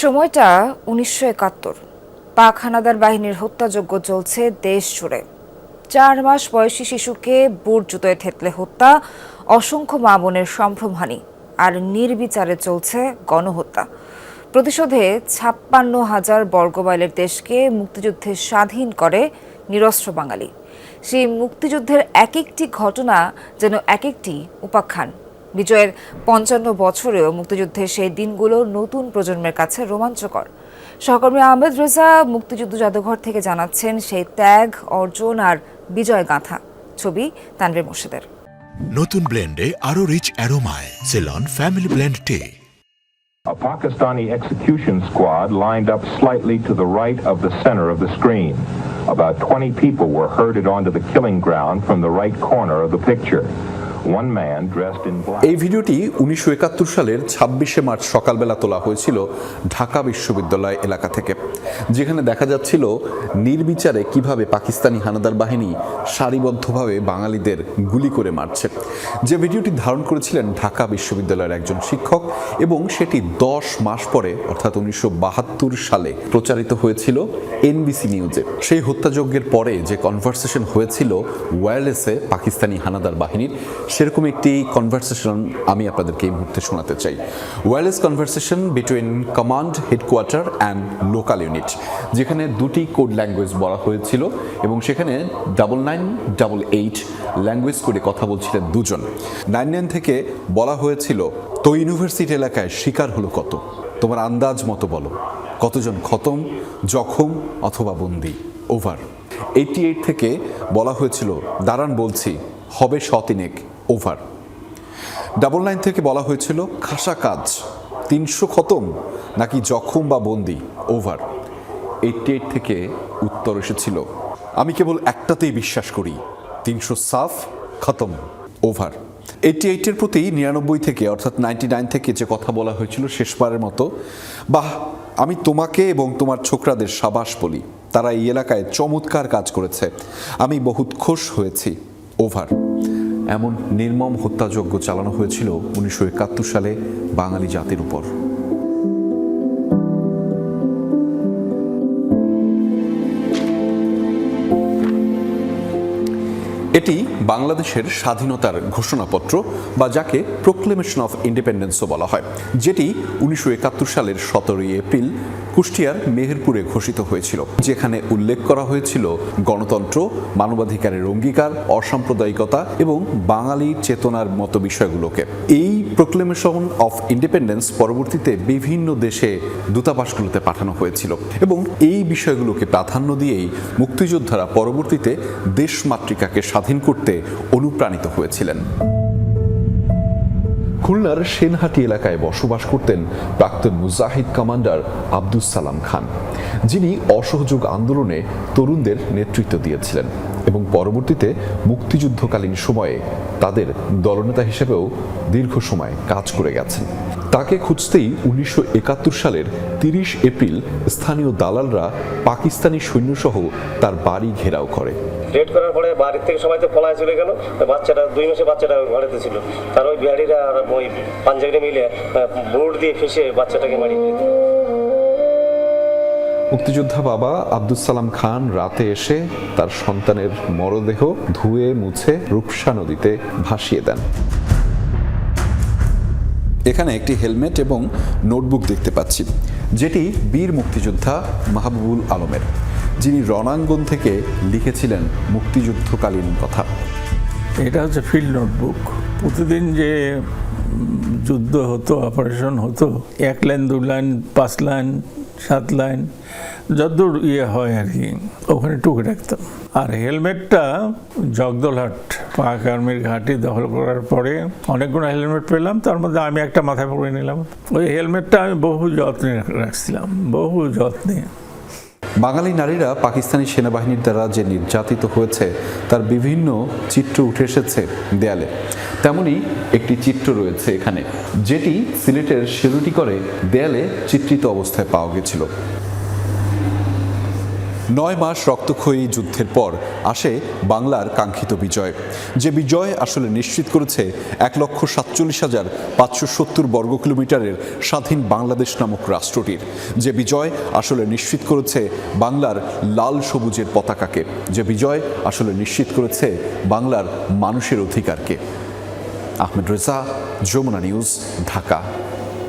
সময়টা উনিশশো একাত্তর। পাক হানাদার বাহিনীর হত্যাযজ্ঞ চলছে দেশ জুড়ে। চার মাস বয়সী শিশুকে বুট জুতোয় থেতলে হত্যা, অসংখ্য মা বোনের সম্ভ্রমহানি আর নির্বিচারে চলছে গণহত্যা। প্রতিশোধে ছাপ্পান্ন হাজার বর্গমাইলের দেশকে মুক্তিযুদ্ধে স্বাধীন করে নিরস্ত্র বাঙালি। সেই মুক্তিযুদ্ধের এক একটি ঘটনা যেন এক একটি উপাখ্যান। বিজয়ের পঞ্চান্ন বছরেও মুক্তিযুদ্ধের সেই দিনগুলো নতুন প্রজন্মের কাছে রোমাঞ্চকর সহকর্মী আহমেদ রেজা মুক্তিযুদ্ধ জাদুঘর থেকে জানাচ্ছেন সেই ত্যাগ অর্জন আর বিজয় গাথা ছবি তানভীর মোর্শেদের নতুন ব্লেন্ডে আরও রিচ অ্যারোমায় সেলন ফ্যামিলি ব্লেন্ড টে A Pakistani execution squad lined up slightly to the right of the center of the screen. About 20 people were herded onto the killing ground from the right corner of the picture. এই ভিডিওটি উনিশশো একাত্তর সালের ছাব্বিশে March সকালবেলা তোলা হয়েছিল ঢাকা বিশ্ববিদ্যালয় এলাকা থেকে, যেখানে দেখা যাচ্ছিল নির্বিচারে কীভাবে পাকিস্তানি হানাদার বাহিনী সারিবদ্ধভাবে বাঙালিদের গুলি করে মারছে। যে ভিডিওটি ধারণ করেছিলেন ঢাকা বিশ্ববিদ্যালয়ের একজন শিক্ষক এবং সেটি দশ মাস পরে, অর্থাৎ উনিশশো বাহাত্তর সালে প্রচারিত হয়েছিল এনবিসি নিউজে। সেই হত্যাযজ্ঞের পরে যে কনভারসেশন হয়েছিল ওয়্যারলেসে পাকিস্তানি হানাদার বাহিনীর সেরকম একটি কনভারসেশন আমি আপনাদেরকে এই মুহূর্তে শোনাতে চাই। Wireless conversation between command headquarter and local unit যেখানে দুটি কোড ল্যাঙ্গুয়েজ বলা হয়েছিল এবং সেখানে double nine double eight language করে কথা বলছিলেন দুজন। নাইন নাইন থেকে বলা হয়েছিল, তো ইউনিভার্সিটি এলাকায় শিকার হলো কত? তোমার আন্দাজ মতো বলো, কতজন খতম, জখম অথবা বন্দি? ওভার এইটি এইট থেকে বলা হয়েছিল, দাঁড়ান বলছি, হবে শতিনেক ওভার। ডাবল নাইন থেকে বলা হয়েছিল, খাসা কাজ, তিনশো খতম, নাকি জখম বা বন্দি, ওভার। এইটটি এইট থেকে উত্তর এসেছিল, আমি কেবল একটাতেই বিশ্বাস করি, তিনশো সাফ খতম, ওভার। এইটি এইটের প্রতি নিরানব্বই থেকে, অর্থাৎ নাইনটি নাইন থেকে যে কথা বলা হয়েছিল শেষবারের মতো, বাহ, আমি তোমাকে এবং তোমার ছোকরাদের সাবাস বলি, তারা এই এলাকায় চমৎকার কাজ করেছে, আমি বহুত খুশ হয়েছি, ওভার। এমন নির্মম হত্যাযজ্ঞ চালানো হয়েছিল উনিশশো একাত্তর সালে বাঙালি জাতির উপর। এটি বাংলাদেশের স্বাধীনতার ঘোষণাপত্র বা যাকে প্রোক্লেমেশন অফ ইন্ডিপেন্ডেন্সও বলা হয়, যেটি উনিশশো একাত্তর সালের সতেরোই এপ্রিল কুষ্টিয়ার মেহেরপুরে ঘোষিত হয়েছিল, যেখানে উল্লেখ করা হয়েছিল গণতন্ত্র, মানবাধিকারের অঙ্গীকার, অসাম্প্রদায়িকতা এবং বাঙালি চেতনার মতো বিষয়গুলোকে। এই প্রোক্লেমেশন অফ ইন্ডিপেন্ডেন্স পরবর্তীতে বিভিন্ন দেশে দূতাবাসগুলোতে পাঠানো হয়েছিল এবং এই বিষয়গুলোকে প্রাধান্য দিয়েই মুক্তিযোদ্ধারা পরবর্তীতে দেশমাতৃকাকে স্বাধীন করতে অনুপ্রাণিত হয়েছিলেন। খুলনার সেনহাটি এলাকায় বসবাস করতেন প্রাক্তন মুজাহিদ কমান্ডার আব্দুস সালাম খান, যিনি অসহযোগ আন্দোলনে তরুণদের নেতৃত্ব দিয়েছিলেন এবং পরবর্তীতে মুক্তিযুদ্ধকালীন সময়ে তাদের দলনেতা হিসেবেও দীর্ঘ সময় কাজ করে গেছেন। তাকে খুঁজতেই উনিশশো একাত্তর সালের তিরিশ এপ্রিল স্থানীয় দালালরা পাকিস্তানি সৈন্যসহ তার বাড়ি ঘেরাও করে। রেড করার পরে বাড়ির থেকে সবাই তো পলায় চলে গেল। বাচ্চাটা দুই মাসে বাচ্চাটা ঘরেতে ছিল। তার ওই বিহারিরা আর ওই পাঞ্জাবিরা মিলে বোর্ড দিয়ে ফেসে বাচ্চাটাকে দিল। মুক্তিযোদ্ধা বাবা আব্দুল সালাম খান রাতে এসে তার সন্তানের মরদেহ ধুয়ে মুছে রূপসা নদীতে ভাসিয়ে দেন। এখানে একটি হেলমেট এবং নোটবুক দেখতে পাচ্ছি, যেটি বীর মুক্তিযোদ্ধা মাহবুবুল আলমের, যিনি রণাঙ্গন থেকে লিখেছিলেন মুক্তিযুদ্ধকালীন কথা। এটা হচ্ছে ফিল্ড নোটবুক। প্রতিদিন যে যুদ্ধ হতো, অপারেশন হতো, এক লাইন, দু লাইন, পাঁচ লাইন, সাত লাইন যতদূর ইয়ে হয় আর কি, ওখানে টুকে রাখতাম। আর হেলমেটটা জগদলহাট পাক আর্মির ঘাঁটি দখল করার পরে অনেকগুলো হেলমেট পেলাম, তার মধ্যে আমি একটা মাথায় পরে নিলাম। ওই হেলমেটটা আমি বহু যত্নে রাখছিলাম, বহু যত্নে। বাঙালি নারীরা পাকিস্তানি সেনাবাহিনীর দ্বারা যে নির্যাতিত হয়েছে, তার বিভিন্ন চিত্র উঠে এসেছে দেয়ালে। তেমনি একটি চিত্র রয়েছে এখানে, যেটি সিলেটের শেরুটি করে দেয়ালে চিত্রিত অবস্থায় পাওয়া গেছিল। নয় মাস রক্তক্ষয়ী যুদ্ধের পর আসে বাংলার কাঙ্ক্ষিত বিজয়। যে বিজয় আসলে নিশ্চিত করেছে এক লক্ষ সাতচল্লিশ হাজার পাঁচশো সত্তর বর্গ কিলোমিটারের স্বাধীন বাংলাদেশ নামক রাষ্ট্রটির। যে বিজয় আসলে নিশ্চিত করেছে বাংলার লাল সবুজের পতাকাকে। যে বিজয় আসলে নিশ্চিত করেছে বাংলার মানুষের অধিকারকে। আহমেদ রেজা, যমুনা নিউজ, ঢাকা।